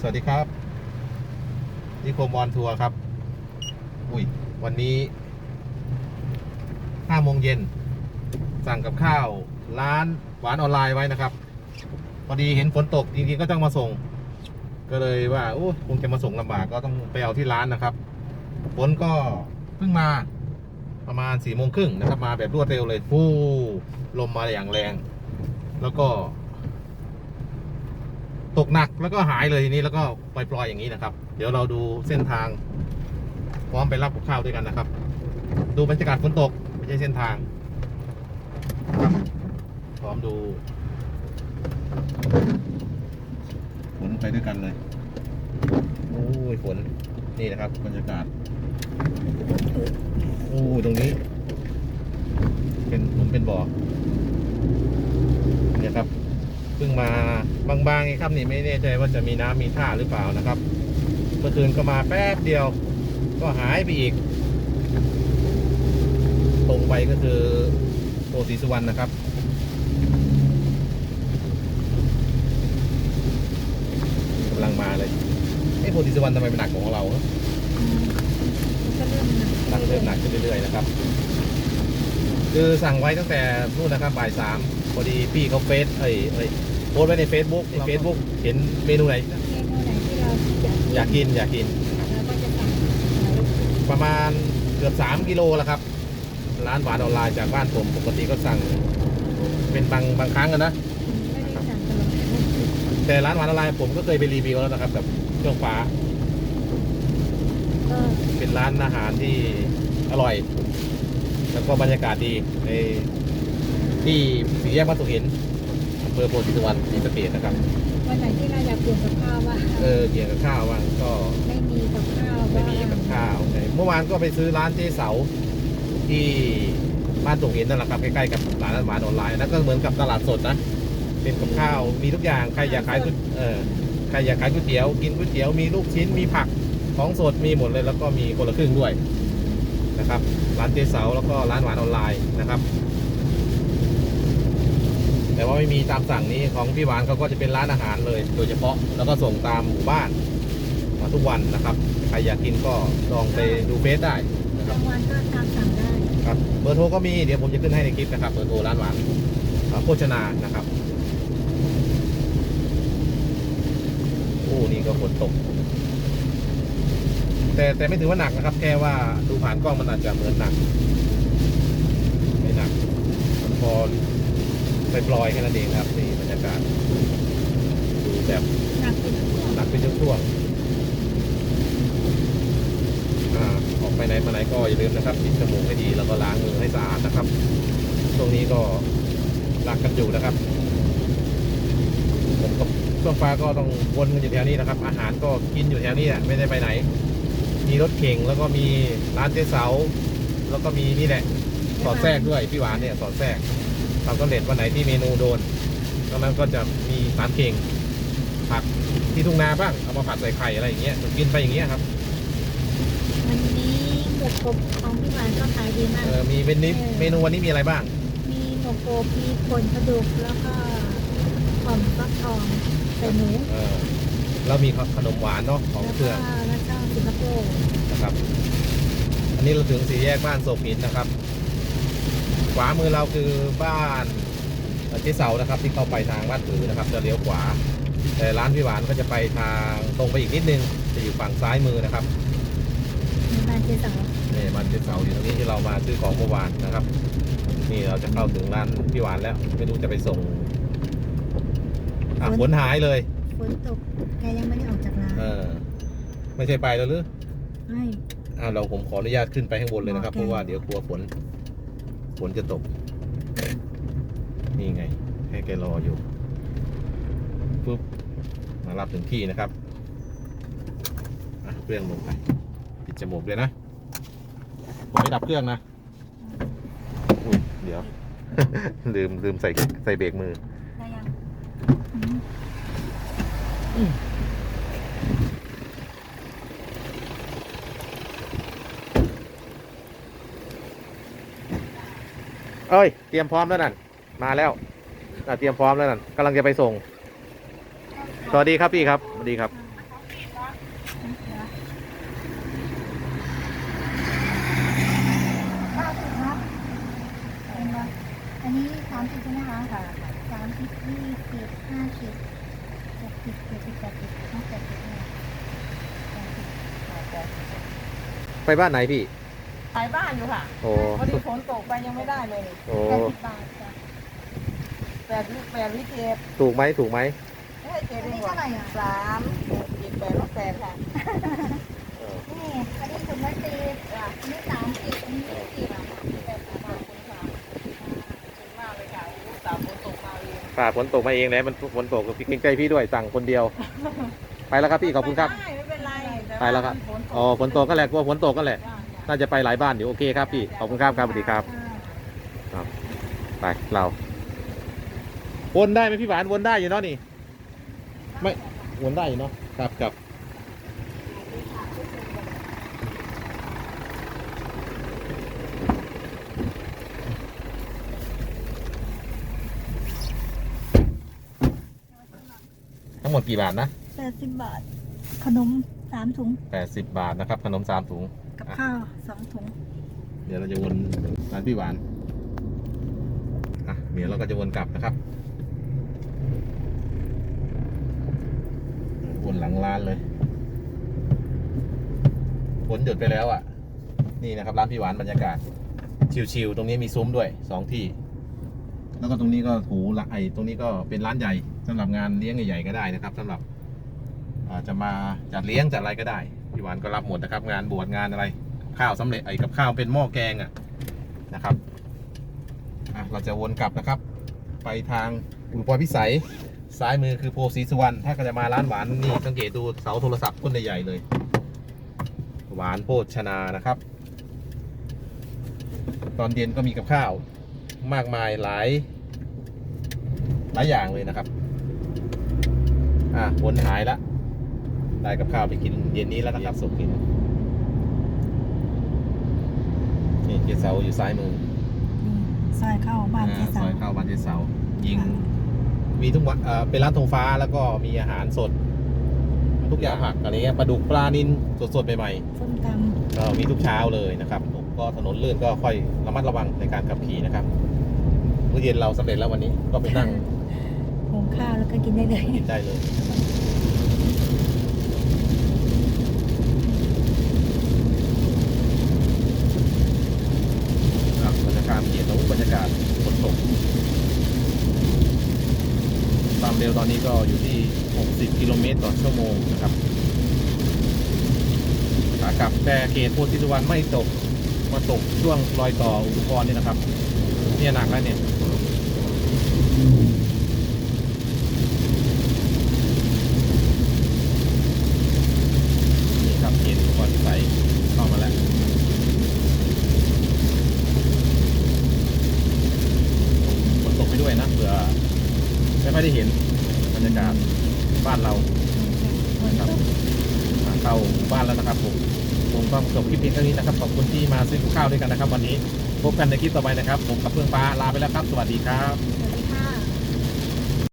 สวัสดีครับนิโคมอนทัวร์ครับ อุ้ย วันนี้ห้าโมงเย็น สั่งกับข้าว ร้านหวานออนไลน์ไว้นะครับ พอดีเห็นฝนตกจริงๆก็ต้องมาส่ง ก็เลยว่าโอ้คงจะมาส่งลำบากก็ต้องไปเอาที่ร้านนะครับ ฝนก็เพิ่งมาประมาณสี่โมงครึ่งนะครับ มาแบบรวดเร็วเลยฟู่ลมมาอย่างแรง แล้วก็ ตกหนักแล้วก็หายเลยทีนี้แล้วก็ปล่อยๆอย่างนี้นะครับ เดี๋ยวเราดูเส้นทาง พร้อมไปรับกับข้าวด้วยกันนะครับ ดูบรรยากาศฝนตกไม่ใช่เส้นทางครับพร้อมดูฝนไปด้วยกันเลยโอ้ยฝนนี่นะครับบรรยากาศโอ้ตรงนี้ เป็นเหมือนเป็นบ่อเนี่ยครับ เพิ่งมาบางๆไงครับนี่ไม่แน่ใจว่าจะมีน้ำมีท่าหรือเปล่านะครับเมื่อคืนก็มาแป๊บเดียว ก็หายไปอีก ตรงไปก็คือโพธิสุวรรณนะครับกำลังมาเลยไอ้โพธิสุวรรณทำไมเป็นหนักของเราฮะก็เราหนักเริ่มหนักขึ้นเรื่อยๆนะครับ คือสั่งไว้ตั้งแต่นู่นนะครับบ่ายสามพอดีพี่เขาเฟซเอ้ยเอ้ย พสต์ไว้ใน Facebook ใน Facebook เห็นเมนูไหน เมนูไหนที่เราอยากอยากกินอยากกิน เราก็จะสั่งประมาณเกือบ 3 กิโลแล้วครับ ร้านหวานออนไลน์จากบ้านผมปกติก็สั่ง เป็นบางบางครั้งอะนะ ไม่ได้สั่งตลอดแต่ร้านหวานออนไลน์ผมก็เคยไปรีวิวแล้วนะครับกับเครื่องฟ้าก็เป็นร้านอาหารที่อร่อย แล้วก็บรรยากาศดีในที่สี่แยกวัดสุเห็นอำ เภอโพธิสุวรรณศรีสะเกษนะครับ วันไหนที่เราอยากเปลี่ยนกับข้าวว่าเออเกี่ยวกับข้าวว่างก็ไม่มีกับข้าวไม่มีกับข้าวเมื่อวานก็ไปซื้อร้านเจ๊เสาที่บ้านสุเห็นนั่นแหละครับใกล้ๆกับร้านอาหารออนไลน์นั่นก็เหมือนกับตลาดสดนะเป็นกับข้าวมีทุกอย่างใครอยากขายก๋วยเออใครอยากขายก๋วยเตี๋ยวกินก๋วยเตี๋ยวมีลูกชิ้นมีผักของสดมีหมดเลยแล้วก็มีคนละครึ่งด้วยนะครับร้านเจเสาแล้วก็ร้านหวานออนไลน์นะครับ แต่ว่าไม่มีตามสั่งนี้ของพี่หวานเขาก็จะเป็นร้านอาหารเลย โดยเฉพาะแล้วก็ส่งตามหมู่บ้านมาทุกวันนะครับใครอยากกินก็ลองไปดูเฟซได้นะคกรัลาบงวันก็ตามสั่งได้ ครับเบอร์โทรก็มีเดี๋ยวผมจะขึ้นให้ในคลิปนะครับเบอร์โทรร้านหวานอ่าโภชนานะครับโอ้นี่ก็ฝนตก แต่แต่ไม่ถือว่าหนักนะครับ แค่ว่าดูผ่านกล้องมันอาจจะเหมือนหนัก ไม่หนักมันพอไปปลอยๆแค่นั้นเองครับนี่บรรยากาศดูแบบหนักเป็นช่วงหนักเป็นช่วงๆอ่าออกไปไหนมาไหนก็อย่าลืมนะครับปิดจมูกให้ดีแล้วก็ล้างมือให้สะอาดนะครับช่วงนี้ก็รักกันอยู่นะครับผมกับช่วงฟ้าก็ต้องวนกันอยู่แถวนี้นะครับ อาหารก็กินอยู่แถวนี้แหละไม่ได้ไปไหน มีรถเข่งแล้วก็มีร้านเจ๊เสา แล้วก็มีนี่แหละสอดแทรกด้วยพี่หวานเนี่ยสอดแทรก ทำสำเร็จวันไหนที่เมนูโดนตอนนั้นก็จะมีสามเข่งผักที่ทุ่งนาบ้างเอามาผัดใส่ไข่อะไรอย่างเงี้ยกินไปอย่างเงี้ยครับวันนี้หมกกบของพี่หวานก็ขายดีมาก เออมีเป็นนิเมนูวันนี้มีอะไรบ้าง มีหมกกบมีผลกระดูกแล้วก็หอมฟักทองใส่หมูเออแล้วมีขนมหวานเนาะของแล้วเครื่ก็องแล้วก็สิงคโปร์นะครับ อันนี้เราถึงสี่แยกบ้านโศกหินนะครับ ขวามือเราคือบ้านเจ๊เสานะครับ ที่เข้าไปทางบ้านถือนะครับ จะเลี้ยวขวา แต่ร้านพี่หวานก็จะไปทางตรงไปอีกนิดนึง จะอยู่ฝั่งซ้ายมือนะครับมีบ้านเจ๊สาวนี่บ้านเจ๊เสาอยู่ตรงนี้ที่เรามาซื้อของเมื่อวานนะครับ นี่เราจะเข้าถึงร้านพี่หวานแล้ว ไม่รู้จะไปส่งอะฝนหายเลยฝนตกแกยังไม่ได้ออกจากร้านเออไม่ใช่ไปแล้วหรือไม่อ่าเราผมขออนุญาตขึ้นไปข้างบนเลยนะครับโอเคเพราะว่าเดี๋ยวกลัวฝน ฝนจะตก นี่ไง ให้แกรออยู่ปุ๊บมารับถึงที่นะครับอะเครื่องลงไปปิดจมูกเลยนะ ผมไม่ดับเครื่องนะอุ้ยเดี๋ยว ลืมลืมใส่ใส่เบรกมือได้ยัง ฮ้ย เตรียมพร้อมแล้วนั่น มาแล้วเตรียมพร้อมแล้วนั่นกำลังจะไปส่ง สวัสดีครับพี่ครับ สวัสดีครับไปบ้านไหนพี่ ขายบ้านอยู่ค่ะโอ้ พอดีฝนตกไปยังไม่ได้เลยโอ้ แปดสิบบาทจ้ะแปดวิแปดวิเจ็ดถูกไหมถูกไหมไม่ให้เจ็ดอันเอนี้งหรอเท่าไหร่อะ สามเจ็ดแปดลบแปดค่ะนี่อันนี้ถุงละสิบอันนี้สามสิบอันนี้ยี่สิบอะแปดขอบคุณค่ะขอบคุณมากเลยค่ะลูกสาวฝนตกมาเองฝ่าฝนตกมาเองเลยมันฝนตกพี่เกรงใจพี่ด้วยสั่งคนเดียว ไปแล้วครับพี่ขอบคุณครับ ไม่ไม่เป็นไรต่าไปแล้วครับฝนตกอ๋อฝนตกก็แหละกลัวฝนตกก็แหละ จ้ะ น่าจะไปหลายบ้านอยู่โอเคครับพี่ ขอบคุณครับครับสวัสดีครับ ไปเรา วนได้ไหมพี่หวานวนได้อยู่เนาะนี่ ไม่วนได้อยู่เนาะครับครับทั้งหมดกี่บาทนะ แปดสิบบาท ขนมสามถุง 80 บาทนะครับ ขนมสามถุง กับข้าวสองถุง เดี๋ยวเราจะวนร้านพี่หวานอะเดี๋ยวเราก็จะวนกลับนะครับ วนหลังร้านเลยฝนหยุดไปแล้วอะ นี่นะครับร้านพี่หวานบรรยากาศ ชิวๆตรงนี้มีซุ้มด้วยสองที่ แล้วก็ตรงนี้ก็ถูละไอตรงนี้ก็เป็นร้านใหญ่สำหรับงานเลี้ยงใหญ่ๆก็ได้นะครับสำหรับอาจะมาจัดเลี้ยงจัดอะไรก็ได้ พี่หวานก็รับหมดนะครับ งานบวชงานอะไร ข้าวสำเร็จไอ้กับข้าวเป็นหม้อแกงอะนะครับอะเราจะวนกลับนะครับ ไปทางอุปอยพิสัยซ้ายมือคือโพสีสุวรรณถ้าก็จะมาร้านหวานนี่สังเกตดูเสาโทรศัพท์ต้นใหญ่ๆเลย หวานโภชนานะครับ ตอนเย็นก็มีกับข้าวมากมายหลายหลายอย่างเลยนะครับ อะวนหายละ ได้กับข้าวไปกินเย็นนี้แล้วนะครับสุกกินนี่เจเสาอยู่ซ้ายมือซอยเข้าบ้านอ่าเจ๊ซสาอวยเข้าบ้านเจเสายิง มีทุกวันเอ่อเป็นร้านธงฟ้าแล้วก็มีอาหารสด ทุกอย่างผักอะไรเงี้ยปลาดุกปลานินสดๆใหม่ส้มตๆก็มีทุกเช้าเลยนะครับก็ถนนลื่นก็ค่อยระมัดระวังในการขับขี่นะครับมื้อเย็นเราสำเร็จแล้ววันนี้ก็ไปนั่งำหุงข้าวแล้วก็กินได้เลยกินได้เลยครับบรรยากาศเขียนตรงบรรยากาศฝนตก ความเร็วตอนนี้ก็อยู่ที่ 60 กิโลเมตรต่อชั่วโมงนะครับขากลับแต่เขตโพธิสุวรรณไม่ตกมาตกช่วงรอยต่ออุปกรณ์นี่นะครับ เนี่ยหนักแล้วเนี่ย นี่ครับเห็นก่อนใส่เข้ามาแล้วฝนตกไปด้วยนะเผื่อไม่ ค่อยได้เห็นบรรยากาศบ้านเรานะครับเข้าบ้านแล้วนะครับผมผมต้องจบคลิปเพียงเท่านี้นะครับ ขอบคุณที่มาซื้อข้าวด้วยกันนะครับ วันนี้พบกันในคลิปต่อไปนะครับ ผมกับเพื่อนป้าลาไปแล้วครับ สวัสดีครับ